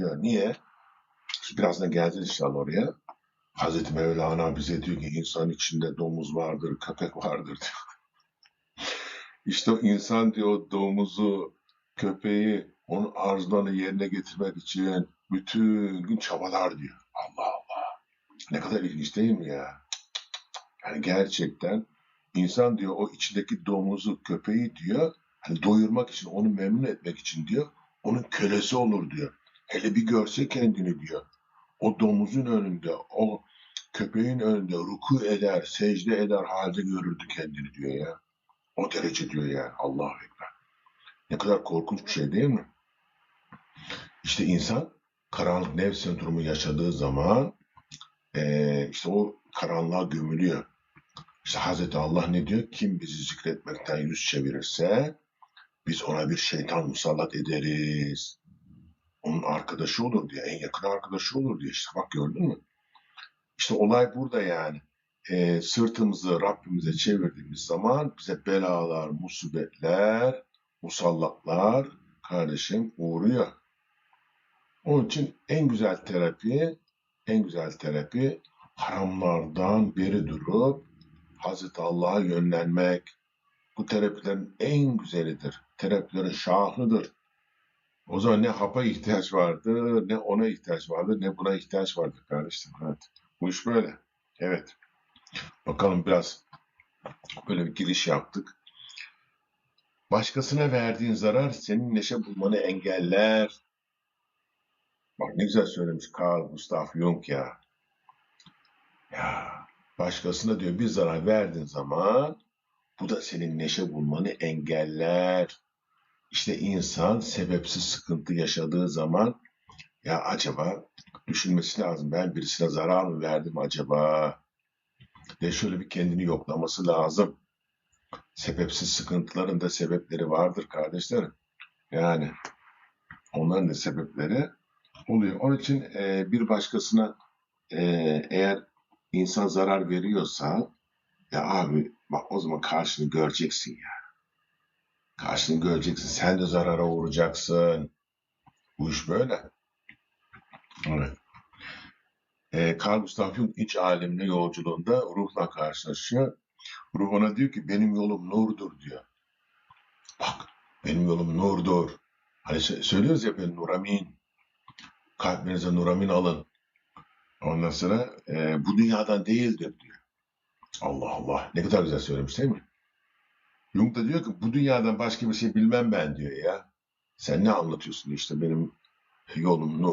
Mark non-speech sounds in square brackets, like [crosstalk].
Niye? Birazdan geleceğiz inşallah oraya. Hazreti Mevlana bize diyor ki insan içinde domuz vardır, köpek vardır diyor. [laughs] İşte o insan diyor domuzu, köpeği, onun arzularını yerine getirmek için bütün gün çabalar diyor. Allah Allah. Ne kadar ilginç değil mi ya? Yani gerçekten insan diyor o içindeki domuzu, köpeği diyor hani doyurmak için, onu memnun etmek için diyor onun kölesi olur diyor. Hele bir görse kendini diyor. O domuzun önünde, o köpeğin önünde ruku eder, secde eder halde görürdü kendini diyor ya. O derece diyor ya. Allahu Ekber. Ne kadar korkunç bir şey değil mi? İşte insan karanlık nefs sendromu yaşadığı zaman eee, işte o karanlığa gömülüyor. İşte Hazreti Allah ne diyor? Kim bizi zikretmekten yüz çevirirse biz ona bir şeytan musallat ederiz. Onun arkadaşı olur diye, en yakın arkadaşı olur diye. İşte bak gördün mü? İşte olay burada yani. Ee, sırtımızı Rabbimize çevirdiğimiz zaman bize belalar, musibetler, musallatlar kardeşim uğruyor. Onun için en güzel terapi, en güzel terapi haramlardan beri durup Hazreti Allah'a yönlenmek. Bu terapilerin en güzelidir. Terapilerin şahıdır. O zaman ne hapa ihtiyaç vardı, ne ona ihtiyaç vardı, ne buna ihtiyaç vardı kardeşim. Evet. Bu iş böyle. Evet. Bakalım biraz böyle bir giriş yaptık. Başkasına verdiğin zarar senin neşe bulmanı engeller. Bak ne güzel söylemiş Carl Gustav Jung ya. Ya başkasına diyor bir zarar verdiğin zaman bu da senin neşe bulmanı engeller. İşte insan sebepsiz sıkıntı yaşadığı zaman ya acaba düşünmesi lazım. Ben birisine zarar mı verdim acaba? Ve şöyle bir kendini yoklaması lazım. Sebepsiz sıkıntıların da sebepleri vardır kardeşlerim. Yani onların da sebepleri oluyor. Onun için e, bir başkasına e, eğer insan zarar veriyorsa ya abi bak o zaman karşını göreceksin ya. Karşını göreceksin. Sen de zarara uğrayacaksın. Bu iş böyle. Evet. E, Carl Gustav Jung iç alemine yolculuğunda ruhla karşılaşıyor. Ruh ona diyor ki benim yolum nurdur diyor. Bak benim yolum nurdur. Hani sö- söylüyoruz ya ben nuramin. Kalbinize nuramin alın. Ondan sonra e, bu dünyadan değildir diyor. Allah Allah. Ne kadar güzel söylemiş değil mi? Jung da diyor ki bu dünyadan başka bir şey bilmem ben diyor ya. Sen ne anlatıyorsun işte benim yolum nur.